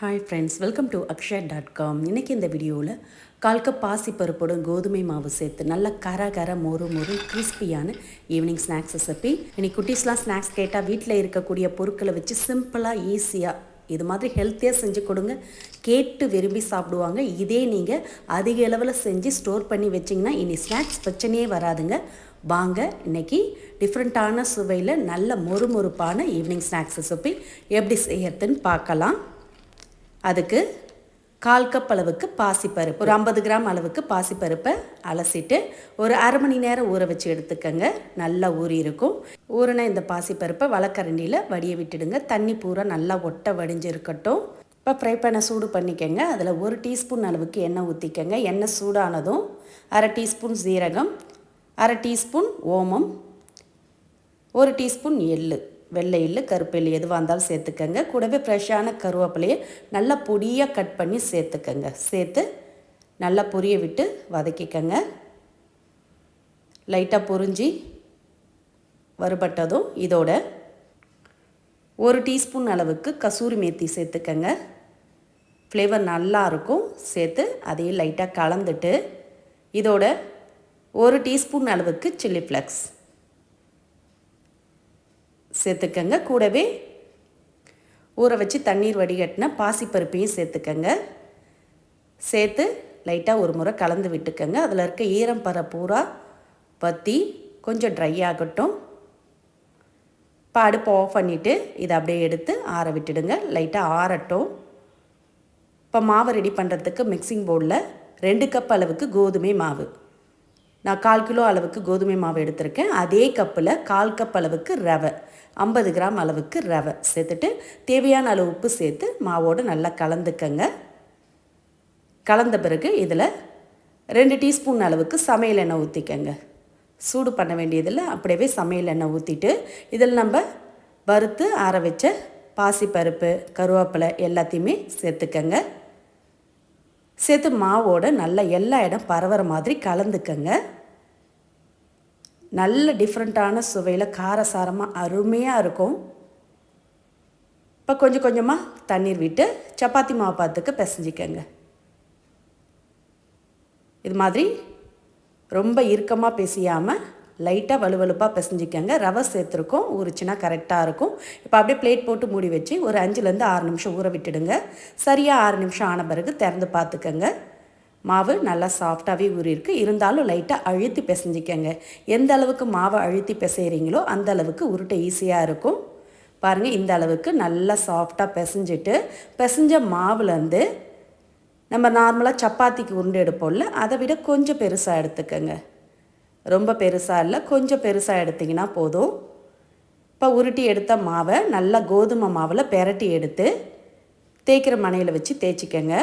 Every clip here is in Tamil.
Hi friends welcome to Akshaya dot com இன்றைக்கி இந்த வீடியோவில் கால் கப் பருப்போடும் கோதுமை மாவு சேர்த்து நல்ல கர கர மொறு மொறு கிறிஸ்பியான ஈவினிங் ஸ்நாக்ஸ் ரெசிபி இன்னைக்கு குட்டீஸ்லாம் ஸ்நாக்ஸ் கேட்டால் வீட்டில் இருக்கக்கூடிய பொருட்களை வச்சு சிம்பிளாக ஈஸியாக இது மாதிரி ஹெல்த்தியாக செஞ்சு கொடுங்க. கேட்டு விரும்பி சாப்பிடுவாங்க. இதே நீங்கள் அதிக அளவில் செஞ்சு ஸ்டோர் பண்ணி வச்சிங்கன்னா இனி ஸ்நாக்ஸ் பிரச்சனையே வராதுங்க. வாங்க இன்னைக்கு டிஃப்ரெண்ட்டான சுவையில் நல்ல மொறுமொறுப்பான ஈவினிங் ஸ்நாக்ஸ் ரெசிபி எப்படி செய்யறதுன்னு பார்க்கலாம். அதுக்கு கால் கப் அளவுக்கு பாசிப்பருப்பு ஒரு ஐம்பது கிராம் அளவுக்கு பாசிப்பருப்பை அலசிட்டு ஒரு அரை மணி நேரம் ஊற வச்சு எடுத்துக்கங்க. நல்லா ஊறி இருக்கும். ஊறின இந்த பாசிப்பருப்பை வளக்கரண்டியில் வடிய விட்டுடுங்க. தண்ணி பூரா நல்லா ஒட்ட வடிஞ்சிருக்கட்டும். இப்போ ஃப்ரை பண்ண சூடு பண்ணிக்கோங்க. அதில் ஒரு டீஸ்பூன் அளவுக்கு எண்ணெய் ஊற்றிக்கங்க எண்ணெய் சூடானதும் அரை டீஸ்பூன் சீரகம் அரை டீஸ்பூன் ஓமம் ஒரு டீஸ்பூன் எள்ளு. வெள்ளை இல்லை கருப்பு எதுவாக இருந்தாலும் சேர்த்துக்கங்க. கூடவே ஃப்ரெஷ்ஷான கருவேப்பிலையை நல்லா பொடியாக கட் பண்ணி சேர்த்துக்கங்க. சேர்த்து நல்லா பொரிய விட்டு வதக்கிக்கங்க. லைட்டாக பொரிஞ்சி வறுபட்டதும் இதோட ஒரு டீஸ்பூன் அளவுக்கு கசூரி மேத்தி சேர்த்துக்கங்க. ஃப்ளேவர் நல்லாயிருக்கும் சேர்த்து அதையும் லைட்டாக கலந்துட்டு இதோட ஒரு டீஸ்பூன் அளவுக்கு சில்லி ஃப்ளக்ஸ். சேர்த்துக்கங்க. கூடவே ஊற வச்சு தண்ணீர் வடிகட்டின பாசிப்பருப்பையும் சேர்த்துக்கங்க. சேர்த்து லைட்டாக ஒரு முறை கலந்து விட்டுக்கங்க. அதில் இருக்க ஈரம் பற பூரா பற்றி கொஞ்சம் ட்ரை ஆகட்டும். இப்போ அடுப்பு ஆஃப் பண்ணிவிட்டு இதை அப்படியே எடுத்து ஆற விட்டுடுங்க. லைட்டாக ஆறட்டும். இப்போ மாவு ரெடி பண்ணுறதுக்கு மிக்சிங் பவுலில் ரெண்டு கப் அளவுக்கு கோதுமை மாவு. நான் கால் கிலோ அளவுக்கு கோதுமை மாவு எடுத்திருக்கேன். அதே கப்பில் கால் கப் அளவுக்கு ரவை. ஐம்பது கிராம் அளவுக்கு ரவை சேர்த்துட்டு தேவையான அளவு உப்பு சேர்த்து மாவோடு நல்லா கலந்துக்கங்க. கலந்த பிறகு இதில் ரெண்டு டீஸ்பூன் அளவுக்கு சமையல் எண்ணெய் ஊற்றிக்கங்க சூடு பண்ண வேண்டியதில் அப்படியே சமையல் எண்ணெய் ஊற்றிட்டு இதில் நம்ம வறுத்து ஆற வச்ச பாசிப்பருப்பு கருவேப்பிலை எல்லாத்தையுமே சேர்த்துக்கங்க. சேர்த்து மாவோட நல்லா எல்லா இடம் பரவுற மாதிரி கலந்துக்கங்க. நல்ல டிஃப்ரெண்ட்டான சுவையில் காரசாரமாக அருமையாக இருக்கும். இப்போ கொஞ்சம் கொஞ்சமாக தண்ணீர் விட்டு சப்பாத்தி மாவு பார்த்துக்கு பிசைஞ்சிக்கங்க. இது மாதிரி ரொம்ப இறுக்கமாக பிசையாமல் லைட்டாக வலுவலுப்பாக பிசைஞ்சிக்கங்க. ரவை சேர்த்துருக்கோம் ஊறிச்சுன்னா கரெக்டாக இருக்கும். இப்போ அப்படியே பிளேட் போட்டு மூடி வச்சு ஒரு அஞ்சுலேருந்து ஆறு நிமிஷம் ஊற விட்டுடுங்க. சரியாக ஆறு நிமிஷம் ஆன பிறகு திறந்து பார்த்துக்கங்க மாவு நல்லா சாஃப்டாகவே ஊறியிருக்கு. இருந்தாலும் லைட்டாக அழுத்தி பிசைஞ்சிக்கங்க. எந்த அளவுக்கு மாவை அழுத்தி பிசைகிறீங்களோ அந்த அளவுக்கு உருட்டை ஈஸியாக இருக்கும். பாருங்கள் இந்த அளவுக்கு நல்லா சாஃப்டாக பிசைஞ்சிட்டு பிசைஞ்ச மாவுலேருந்து நம்ம நார்மலாக சப்பாத்திக்கு உருண்டை எடுப்போம்ல அதை விட கொஞ்சம் பெருசாக எடுத்துக்கோங்க. ரொம்ப பெருசாக இல்லை கொஞ்சம் பெருசாக எடுத்திங்கன்னா போதும். இப்போ உருட்டி எடுத்த மாவை நல்லா கோதுமை மாவில் பெரட்டி எடுத்து தேய்க்கிற மனையில் வச்சு தேய்ச்சிக்கங்க.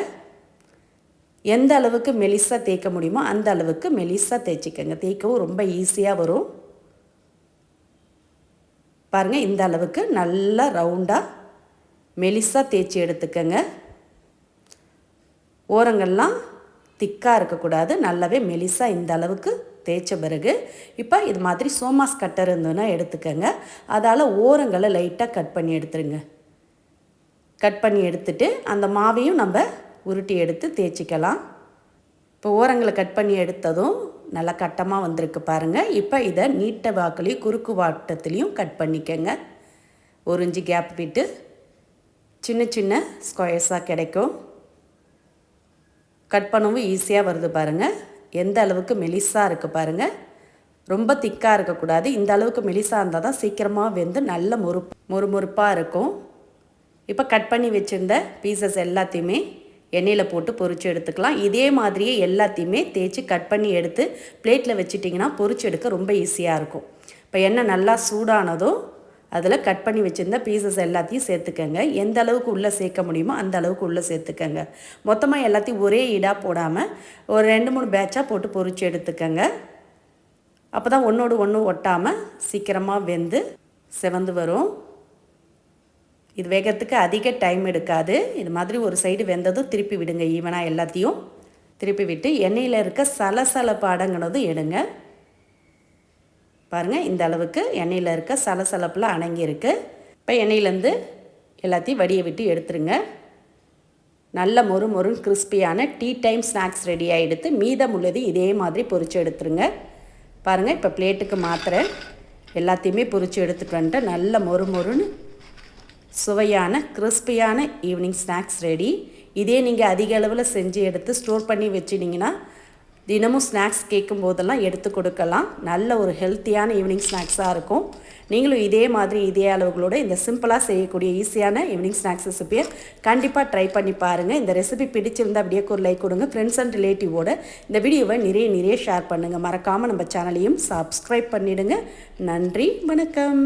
எந்த அளவுக்கு மெலிசாக தேய்க்க முடியுமோ அந்த அளவுக்கு மெலிசாக தேய்ச்சிக்கோங்க. தேய்க்கவும் ரொம்ப ஈஸியாக வரும். பாருங்கள் இந்த அளவுக்கு நல்லா ரவுண்டாக மெலிசாக தேய்ச்சி எடுத்துக்கோங்க. ஓரங்கள்லாம் திக்காக இருக்கக்கூடாது. நல்லாவே மெலிசாக இந்த அளவுக்கு தேய்ச்ச பிறகு இப்போ இது மாதிரி சோமாஸ் கட்டர் இருந்ததுன்னா எடுத்துக்கோங்க. அதால் ஓரங்களை லைட்டாக கட் பண்ணி எடுத்துருங்க. கட் பண்ணி எடுத்துட்டு அந்த மாவையும் நம்ம உருட்டி எடுத்து தேய்ச்சிக்கலாம். இப்போ ஓரங்களை கட் பண்ணி எடுத்ததும் நல்லா கட்டமாக வந்திருக்கு பாருங்கள் இப்போ இதை நீட்ட வாக்குலேயும் குறுக்கு வாட்டத்துலேயும் கட் பண்ணிக்கங்க. ஒரு இஞ்சி கேப் விட்டு சின்ன சின்ன ஸ்கொயர்ஸாக கிடைக்கும். கட் பண்ணவும் ஈஸியாக வருது பாருங்கள் எந்த அளவுக்கு மெலிசாக இருக்குது பாருங்கள் ரொம்ப திக்காக இருக்கக்கூடாது. இந்த அளவுக்கு மெலிசாக இருந்தால் தான் சீக்கிரமாக வெந்து நல்ல முறு முறுமுறுப்பாக இருக்கும். இப்போ கட் பண்ணி வச்சுருந்த பீசஸ் எல்லாத்தையுமே எண்ணெயில் போட்டு பொரிச்சு எடுத்துக்கலாம். இதே மாதிரியே எல்லாத்தையுமே தேய்ச்சி கட் பண்ணி எடுத்து பிளேட்டில் வச்சுட்டிங்கன்னா பொறிச்சு எடுக்க ரொம்ப ஈஸியாக இருக்கும். இப்போ எண்ணெய் நல்லா சூடானதும் அதில் கட் பண்ணி வச்சுருந்த பீசஸ் எல்லாத்தையும் சேர்த்துக்கங்க. எந்த அளவுக்கு உள்ளே சேர்க்க முடியுமோ அந்த அளவுக்கு உள்ளே சேர்த்துக்கங்க. மொத்தமாக எல்லாத்தையும் ஒரே இடாக போடாமல் ஒரு ரெண்டு மூணு பேட்சாக போட்டு பொறிச்சு எடுத்துக்கங்க. அப்போ தான் ஒன்றோடு ஒன்று ஒட்டாமல் சீக்கிரமாக வெந்து செவந்து வரும். இது வேகிறதுக்கு அதிக டைம் எடுக்காது. இது மாதிரி ஒரு சைடு வெந்ததும் திருப்பி விடுங்க ஈவனாக எல்லாத்தையும். திருப்பி விட்டு எண்ணெயில் இருக்க சலசலப்பு அடங்கினதும் எடுங்க. பாருங்கள் இந்த அளவுக்கு எண்ணெயில் இருக்க சலசலப்பில் அணங்கியிருக்கு இப்போ எண்ணெயிலேருந்து எல்லாத்தையும் வடியை விட்டு எடுத்துருங்க. நல்ல மொறு மொறுன்னு கிறிஸ்பியான டீ டைம் ஸ்நாக்ஸ் ரெடியாக எடுத்து மீதம் உள்ளது இதே மாதிரி பொறிச்சு எடுத்துருங்க. பாருங்கள் இப்போ பிளேட்டுக்கு மாத்திரை எல்லாத்தையுமே பொறிச்சு எடுத்துகிட்டு வந்துட்டு நல்ல மொறு மொறுன்னு சுவையான கிறிஸ்பியான ஈவினிங் ஸ்நாக்ஸ் ரெடி இதே நீங்கள் அதிக அளவில் செஞ்சு எடுத்து ஸ்டோர் பண்ணி வச்சிட்டிங்கன்னா தினமும் ஸ்நாக்ஸ் கேட்கும் போதெல்லாம் எடுத்து கொடுக்கலாம். நல்ல ஒரு ஹெல்த்தியான ஈவினிங் ஸ்நாக்ஸாக இருக்கும். நீங்களும் இதே மாதிரி இதே அளவுகளோட இந்த சிம்பிளாக செய்யக்கூடிய ஈஸியான ஈவினிங் ஸ்நாக்ஸ் ரெசிபியை கண்டிப்பாக ட்ரை பண்ணி பாருங்கள் இந்த ரெசிபி பிடிச்சிருந்தால் அப்படியே ஒரு லைக் கொடுங்க. ஃப்ரெண்ட்ஸ் அண்ட் ரிலேட்டிவோட இந்த வீடியோவை நிறைய நிறைய ஷேர் பண்ணுங்கள் மறக்காமல் நம்ம சேனலையும் சப்ஸ்கிரைப் பண்ணிவிடுங்க நன்றி வணக்கம்.